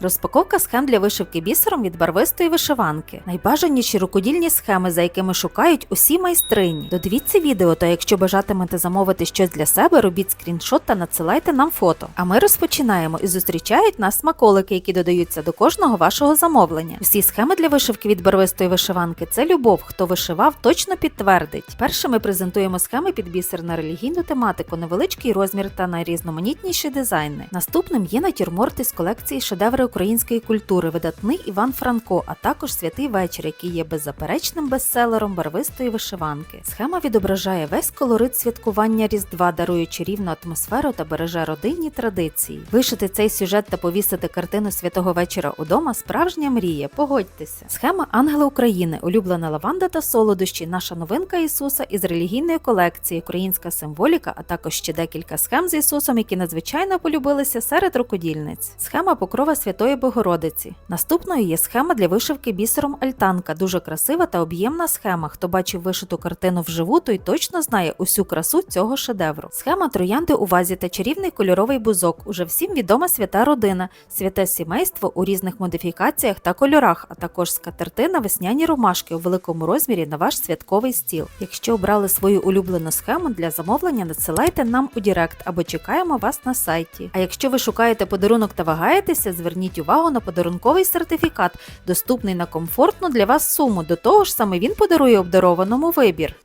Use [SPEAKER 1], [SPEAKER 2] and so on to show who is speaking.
[SPEAKER 1] Розпаковка схем для вишивки бісером від барвистої вишиванки. Найбажаніші рукодільні схеми, за якими шукають усі майстрині. Додивіться відео, та якщо бажатимете замовити щось для себе, робіть скріншот та надсилайте нам фото. А ми розпочинаємо і зустрічають нас смаколики, які додаються до кожного вашого замовлення. Всі схеми для вишивки від барвистої вишиванки це любов. Хто вишивав, точно підтвердить. Перше ми презентуємо схеми під бісер на релігійну тематику, невеличкий розмір та найрізноманітніші дизайни. Наступним є натюрморти з колекції шедеври української культури, видатний Іван Франко, а також святий вечір, який є беззаперечним бестселером барвистої вишиванки. Схема відображає весь колорит святкування Різдва, дарує чарівну атмосферу та береже родинні традиції. Вишити цей сюжет та повісити картину святого вечора удома справжня мрія. Погодьтеся. Схема Ангели України, улюблена лаванда та солодощі, наша новинка Ісуса із релігійної колекції, українська символіка, а також ще декілька схем з Ісусом, які надзвичайно полюбилися серед рукодільниць. Схема покрова Святої Богородиці. Наступною є схема для вишивки бісером альтанка, дуже красива та об'ємна схема. Хто бачив вишиту картину вживу, той точно знає усю красу цього шедевру. Схема троянди у вазі та чарівний кольоровий бузок. Уже всім відома свята родина, святе сімейство у різних модифікаціях та кольорах, а також скатертина весняні ромашки у великому розмірі на ваш святковий стіл. Якщо обрали свою улюблену схему для замовлення, надсилайте нам у Дірект або чекаємо вас на сайті. А якщо ви шукаєте подарунок та вагаєтеся, зверніть увагу на подарунковий сертифікат, доступний на комфортну для вас суму. До того ж, саме він подарує обдарованому вибір.